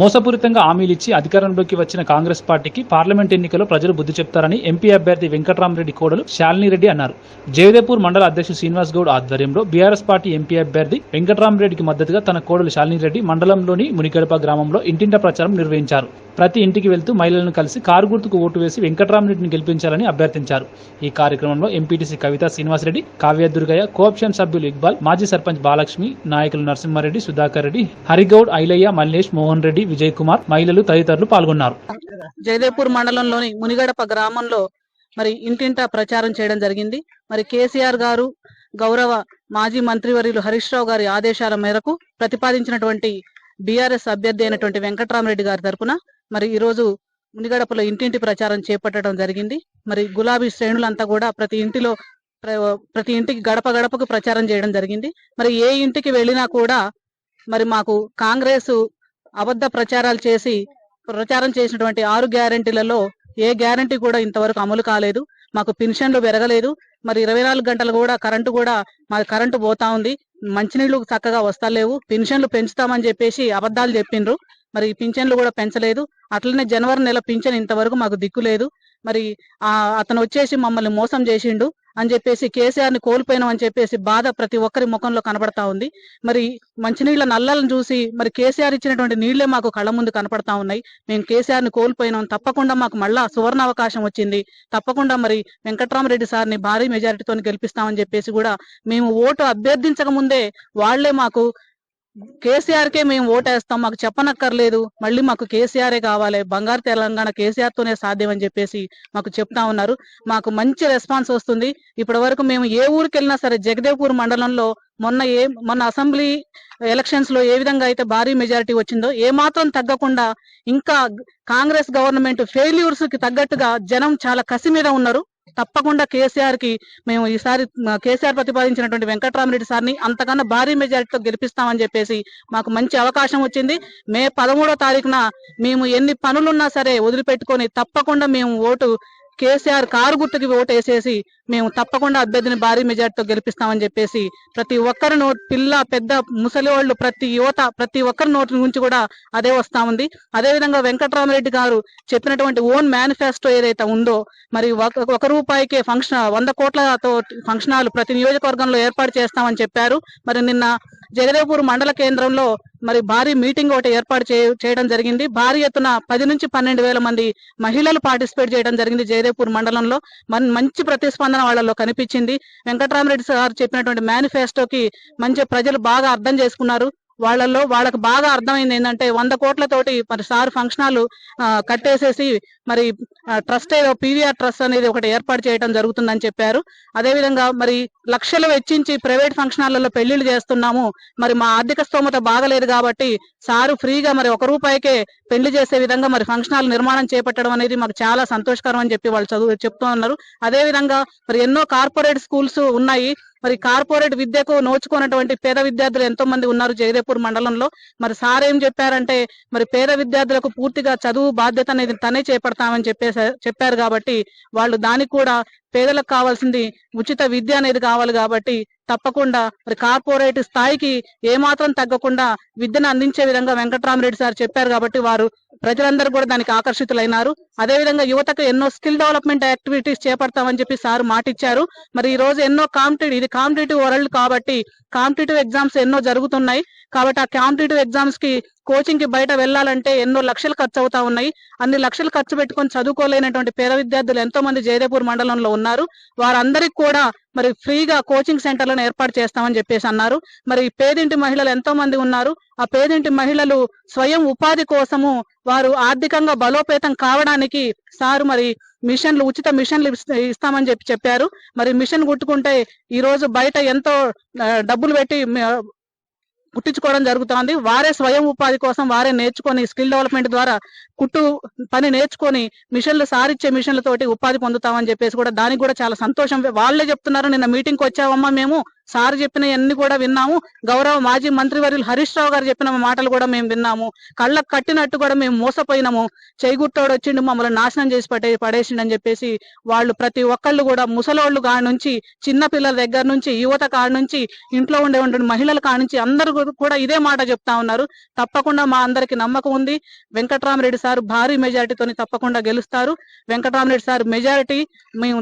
మోసపూరితంగా హామీలిచ్చి అధికారంలోకి వచ్చిన కాంగ్రెస్ పార్టీకి పార్లమెంట్ ఎన్నికల్లో ప్రజలు బుద్ధి చెప్తారని ఎంపీ అభ్యర్థి వెంకట్రామరెడ్డి కోడలు శాలిని రెడ్డి అన్నారు. జయదేపూర్ మండల అధ్యక్షుడు శ్రీనివాస్ గౌడ్ ఆధ్వర్యంలో బీఆర్ఎస్ పార్టీ ఎంపీ అభ్యర్థి వెంకట్రామరెడ్డికి మద్దతుగా తన కోడలు శాలిని రెడ్డి మండలంలోని మునిగడప గ్రామంలో ఇంటింట ప్రచారం నిర్వహించారు. ప్రతి ఇంటికి వెళ్తూ మహిళలను కలిసి కారు గుర్తుకు ఓటు వేసి వెంకటరామరెడ్డిని గెలిపించాలని అభ్యర్థించారు. ఈ కార్యక్రమంలో MPTC Kavitha Srinivasareddy Kavya Durgaiah co option సభ్యులు ఇక్బాల్ మాజీ సర్పంచ్ బాలక్ష్మి నాయకులు నరసింహారెడ్డి సుధాకర్ రెడ్డి హరిగౌడ్ ఐలయ్య మల్లేష్ మోహన్ రెడ్డి విజయ్ కుమార్ మహిళలు తదితరులు పాల్గొన్నారు. జయదేవ్పూర్ మండలంలోని మునిగడప గ్రామంలో మరి ఇంటింటా ప్రచారం చేయడం జరిగింది. మరి కేసీఆర్ గారు గౌరవ మాజీ మంత్రివర్యులు హరీష్ రావు గారి ఆదేశాల మేరకు ప్రతిపాదించినటువంటి బీఆర్ఎస్ అభ్యర్థి అయినటువంటి వెంకట్రామరెడ్డి గారి తరపున మరి ఈ రోజు మునిగడపలో ఇంటింటి ప్రచారం చేపట్టడం జరిగింది. మరి గులాబీ శ్రేణులంతా కూడా ప్రతి ఇంటిలో ప్ర- ప్రతి ఇంటికి గడప గడపకు ప్రచారం చేయడం జరిగింది. మరి ఏ ఇంటికి వెళ్ళినా కూడా మరి మాకు కాంగ్రెస్ అబద్ధ ప్రచారాలు చేసి ప్రచారం చేసినటువంటి ఆరు గ్యారెంటీలలో ఏ గ్యారెంటీ కూడా ఇంతవరకు అమలు కాలేదు. మాకు పెన్షన్లు పెరగలేదు. మరి ఇరవై నాలుగు గంటలు కూడా కరెంటు కూడా మా కరెంటు పోతా ఉంది. మంచినీళ్ళు చక్కగా వస్తలేవు. పెన్షన్లు పెంచుతామని చెప్పేసి అబద్దాలు చెప్పిండ్రు. మరి పింఛన్లు కూడా పెంచలేదు. అట్లనే జనవరి నెల పింఛన్ ఇంతవరకు మాకు దిక్కు లేదు మరి ఆ అతను వచ్చేసి మమ్మల్ని మోసం చేసిండు. అని చెప్పేసి కేసీఆర్ని కోల్పోయినాం అని చెప్పేసి బాధ ప్రతి ఒక్కరి ముఖంలో కనబడతా ఉంది. మరి మంచినీళ్ళ నల్లలను చూసి మరి కేసీఆర్ ఇచ్చినటువంటి నీళ్ళే మాకు కళ్ళ ముందు కనపడతా ఉన్నాయి. మేము కేసీఆర్ని కోల్పోయినాం. తప్పకుండా మాకు మళ్ళా సువర్ణ అవకాశం వచ్చింది. తప్పకుండా మరి వెంకట్రామరెడ్డి సార్ని భారీ మెజారిటీతో గెలిపిస్తామని చెప్పేసి కూడా మేము ఓటు అభ్యర్థించక ముందే వాళ్ళే మాకు కేసీఆర్ కే మేము ఓటేస్తాం మాకు చెప్పనక్కర్లేదు మళ్ళీ మాకు కేసీఆరే కావాలి బంగారు తెలంగాణ కేసీఆర్ తోనే సాధ్యం అని చెప్పేసి మాకు చెప్తా ఉన్నారు. మాకు మంచి రెస్పాన్స్ వస్తుంది. ఇప్పటి వరకు మేము ఏ ఊరికి వెళ్ళినా సరే జగదేవ్పూర్ మండలంలో మొన్న ఏ మొన్న అసెంబ్లీ ఎలక్షన్స్లో ఏ విధంగా అయితే భారీ మెజారిటీ వచ్చిందో ఏ మాత్రం తగ్గకుండా ఇంకా కాంగ్రెస్ గవర్నమెంట్ ఫెయిల్యూర్స్కి తగ్గట్టుగా జనం చాలా కసి మీద ఉన్నారు. తప్పకుండా కేసీఆర్కి మేము ఈసారి కేసీఆర్ ప్రతిపాదించినటువంటి వెంకట్రామరెడ్డి సార్ని అంతకన్నా భారీ మెజారిటీతో గెలిపిస్తామని చెప్పేసి మాకు మంచి అవకాశం వచ్చింది. మే పదమూడో తారీఖున మేము ఎన్ని పనులున్నా సరే వదిలిపెట్టుకొని తప్పకుండా మేము ఓటు కేసీఆర్ కారు గుర్తుకి ఓటు వేసేసి మేము తప్పకుండా అభ్యర్థిని భారీ మెజార్టీతో గెలిపిస్తామని చెప్పేసి ప్రతి ఒక్కరి నోట్ పిల్ల పెద్ద ముసలి వాళ్ళు ప్రతి యువత ప్రతి ఒక్కరి నోటి నుంచి కూడా అదే వస్తా ఉంది. అదే విధంగా గారు చెప్పినటువంటి ఓన్ మేనిఫెస్టో ఏదైతే ఉందో మరి ఒక ఒక రూపాయికే ఫంక్షన్ వంద కోట్లతో ఫంక్షన్ హాల్ ప్రతి నియోజకవర్గంలో ఏర్పాటు చేస్తామని చెప్పారు. మరి నిన్న జగదేవ్పూర్ మండల కేంద్రంలో మరి భారీ మీటింగ్ ఒకటి ఏర్పాటు చేయడం జరిగింది. భారీ ఎత్తున పది నుంచి పన్నెండు వేల మంది మహిళలు పార్టిసిపేట్ చేయడం జరిగింది జయదేవ్పూర్ మండలంలో. మన్- మంచి ప్రతిస్పందన వాళ్ళలో కనిపించింది. వెంకటరామరెడ్డి సార్ చెప్పినటువంటి మేనిఫెస్టోకి మంచి ప్రజలు బాగా అర్థం చేసుకున్నారు. వాళ్ళల్లో వాళ్ళకి బాగా అర్థమైంది ఏంటంటే వంద కోట్లతోటి మరి సార్ ఫంక్షన్ హాల్ ఆ, కట్టేసేసి మరి ట్రస్ట్ ఏదో పీవీఆర్ ట్రస్ట్ అనేది ఒకటి ఏర్పాటు చేయడం జరుగుతుందని చెప్పారు. అదే విధంగా మరి లక్షలు వెచ్చించి ప్రైవేట్ ఫంక్షన్ హాల్లో పెళ్ళిళ్ళు చేస్తున్నాము. మరి మా ఆర్థిక స్తోమత బాగలేదు కాబట్టి సారు ఫ్రీగా మరి ఒక రూపాయికే పెళ్ళి చేసే విధంగా మరి ఫంక్షన్ హాల్ నిర్మాణం చేపట్టడం అనేది మాకు చాలా సంతోషకరం అని చెప్పి వాళ్ళు చదువు చెప్తూ ఉన్నారు. అదే విధంగా మరి ఎన్నో కార్పొరేట్ స్కూల్స్ ఉన్నాయి. మరి కార్పొరేట్ విద్యకు నోచుకున్నటువంటి పేద విద్యార్థులు ఎంతో మంది ఉన్నారు జగదేపూర్ మండలంలో. మరి సార్ ఏం చెప్పారంటే మరి పేద విద్యార్థులకు పూర్తిగా చదువు బాధ్యత అనేది తనే చేపడతామని చెప్పేసి చెప్పారు కాబట్టి వాళ్ళు దానికి కూడా పేదలకు కావాల్సింది ఉచిత విద్య అనేది కావాలి కాబట్టి తప్పకుండా మరి కార్పొరేట్ స్థాయికి ఏమాత్రం తగ్గకుండా విద్యను అందించే విధంగా వెంకట్రామరెడ్డి సార్ చెప్పారు కాబట్టి వారు ప్రజలందరూ కూడా దానికి ఆకర్షితులైనారు. అదే విధంగా యువతకు ఎన్నో స్కిల్ డెవలప్మెంట్ యాక్టివిటీస్ చేపడతామని చెప్పి సార్ మాటిచ్చారు. మరి ఈ రోజు ఎన్నో కాంపిటేటివ్ ఇది కాంపిటేటివ్ వరల్డ్ కాబట్టి కాంపిటేటివ్ ఎగ్జామ్స్ ఎన్నో జరుగుతున్నాయి. కాబట్టి ఆ కాంపిటేటివ్ ఎగ్జామ్స్కి కోచింగ్కి బయట వెళ్ళాలంటే ఎన్నో లక్షలు ఖర్చు అవుతా ఉన్నాయి. అన్ని లక్షలు ఖర్చు పెట్టుకొని చదువుకోలేనటువంటి పేద విద్యార్థులు ఎంతో మంది జయదేపూర్ మండలంలో ఉన్నారు. వారందరికీ కూడా మరి ఫ్రీగా కోచింగ్ సెంటర్లను ఏర్పాటు చేస్తామని చెప్పేసి అన్నారు. మరి పేదింటి మహిళలు ఎంతో మంది ఉన్నారు. ఆ పేదింటి మహిళలు స్వయం ఉపాధి కోసము వారు ఆర్థికంగా బలోపేతం కావడానికి సారు మరి మిషన్లు ఉచిత మిషన్లు ఇస్తామని చెప్పి చెప్పారు. మరి మిషన్ కుట్టుకుంటే ఈ రోజు బయట ఎంతో డబ్బులు పెట్టి పుట్టించుకోవడం కుట్టించుకోవడం జరుగుతోంది. వారే స్వయం ఉపాధి కోసం వారే నేర్చుకొని స్కిల్ డెవలప్మెంట్ ద్వారా కుట్టు పని నేర్చుకొని మిషన్లు సారిచ్చే మిషన్లతోటి ఉపాధి పొందుతామని చెప్పేసి కూడా దానికి కూడా చాలా సంతోషం. వాళ్ళే చెప్తున్నారు నిన్న మీటింగ్కి వచ్చావమ్మా మేము. సార్ చెప్పినవన్నీ కూడా విన్నాము. గౌరవ మాజీ మంత్రి వర్యులు హరీష్ రావు గారు చెప్పిన మాటలు కూడా మేము విన్నాము. కళ్ళకు కట్టినట్టు కూడా మేము మోసపోయినాము. చేయిగుట్టోడు వచ్చిండు మమ్మల్ని నాశనం చేసి పడే పడేసిండని చెప్పేసి వాళ్ళు ప్రతి ఒక్కళ్ళు కూడా ముసలోళ్ళు కాడ నుంచి చిన్న పిల్లల దగ్గర నుంచి యువత కాడ నుంచి ఇంట్లో ఉండే ఉండే మహిళల కాడ నుంచి అందరూ కూడా ఇదే మాట చెప్తా ఉన్నారు. తప్పకుండా మా అందరికి నమ్మకం ఉంది. వెంకట్రామరెడ్డి సార్ భారీ మెజారిటీతో తప్పకుండా గెలుస్తారు. వెంకటరామరెడ్డి సార్ మెజారిటీ మేము